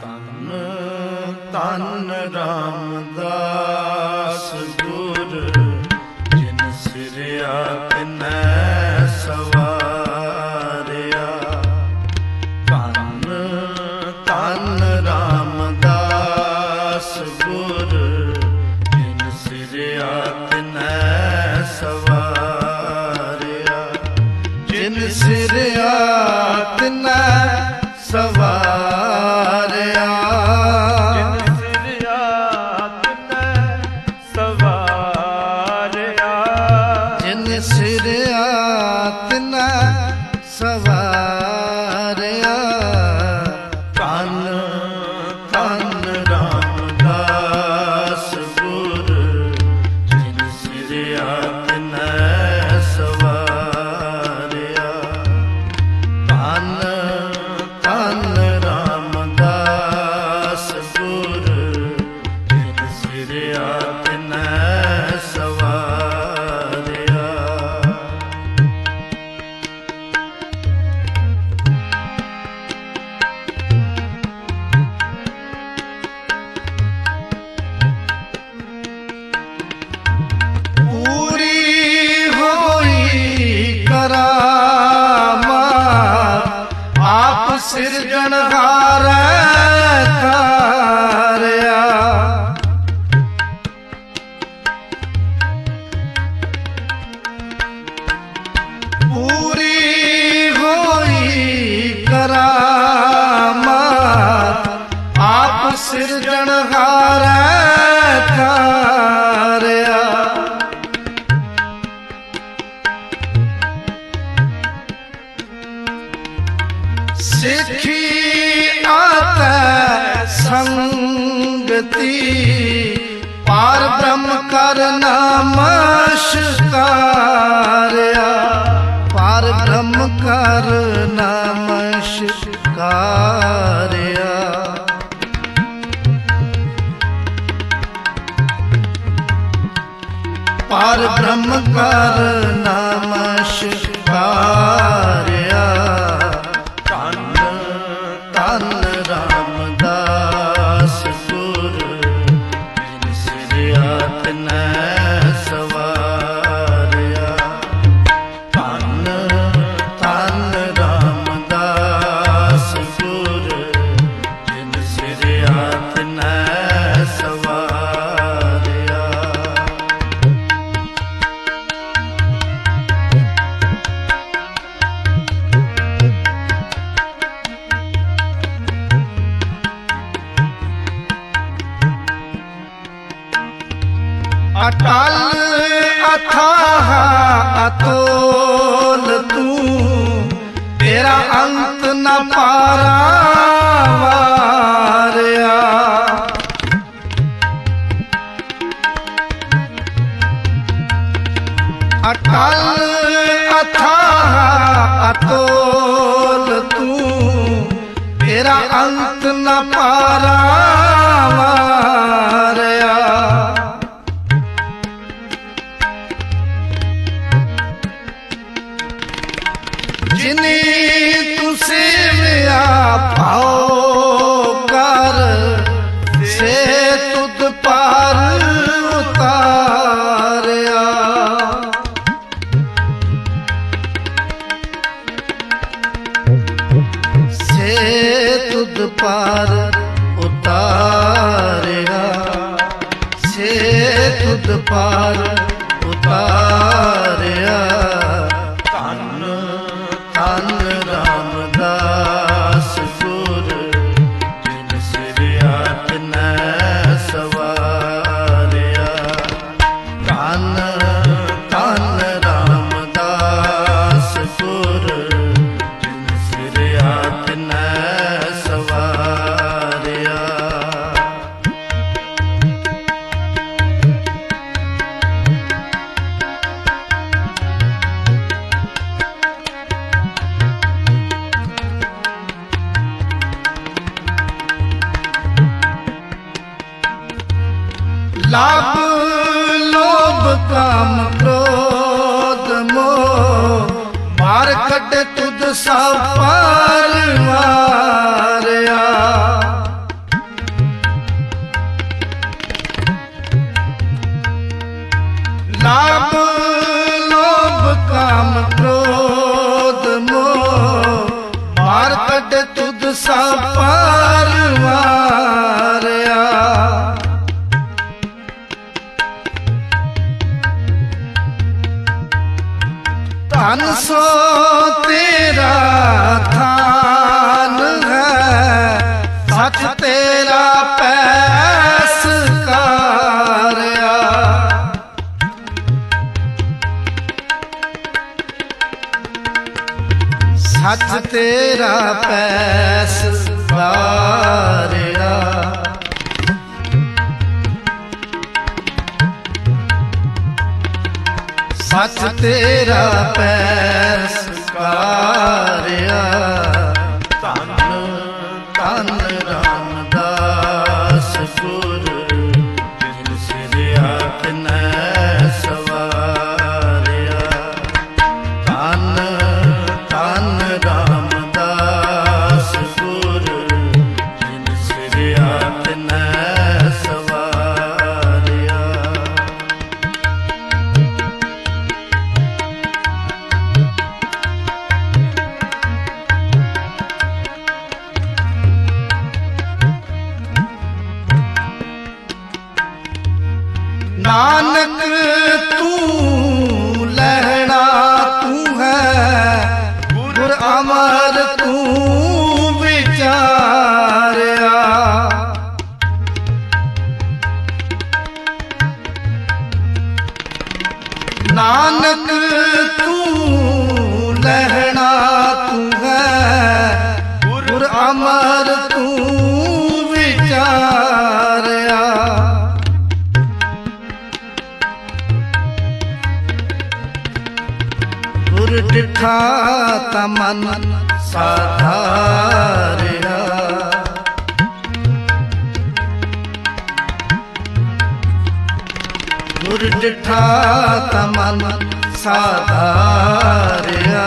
ਤਨ ਤਨ ਰਾਮਦਾਸ ਗੁਰ ਜਿਨ ਸਿਰਿਆ Yeah. ਸਿੱਖੀ ਆਤੈ ਸੰਗਤੀ। ਪਾਰ ਬ੍ਰਹਮ ਕਰ ਨਮਸਕਾਰਿਆ। ਪਾਰ ਬ੍ਰਹਮ ਕਰ अटल अथाह अतो ਸੁਧ ਪਾਰ ਉਤਾਰਿਆ। ਧੰਨ ਧੰਨ ਰਾਮਦਾਸ ਸੁਰ ਜਿਨ ਸਿਰਿਆ ਤਨੈ ਸਵਾਰਿਆ। ਧੰਨ ਅੱਡ ਤੁਧ ਸਾ ਪਾਰ ਤੇਰਾ ਪੈਸ ਵਾਰਿਆ। ਸੱਚ ਤੇਰਾ ਪੈਸ ਕਾਰਿਆ ਨਾਨਕ ਤੂੰ ਲਹਿਣਾ ਤੂੰ ਹੈ ਤੂੰ ਵਿਚਾਰਿਆ। ਨਾਨਕ ਡਿਠਾ ਤਾ ਮਨ ਸਾਧਾਰਿਆ। ਗੁਰ ਡਿਠਾ ਤਾ ਮਨ ਸਾਧਾਰਿਆ।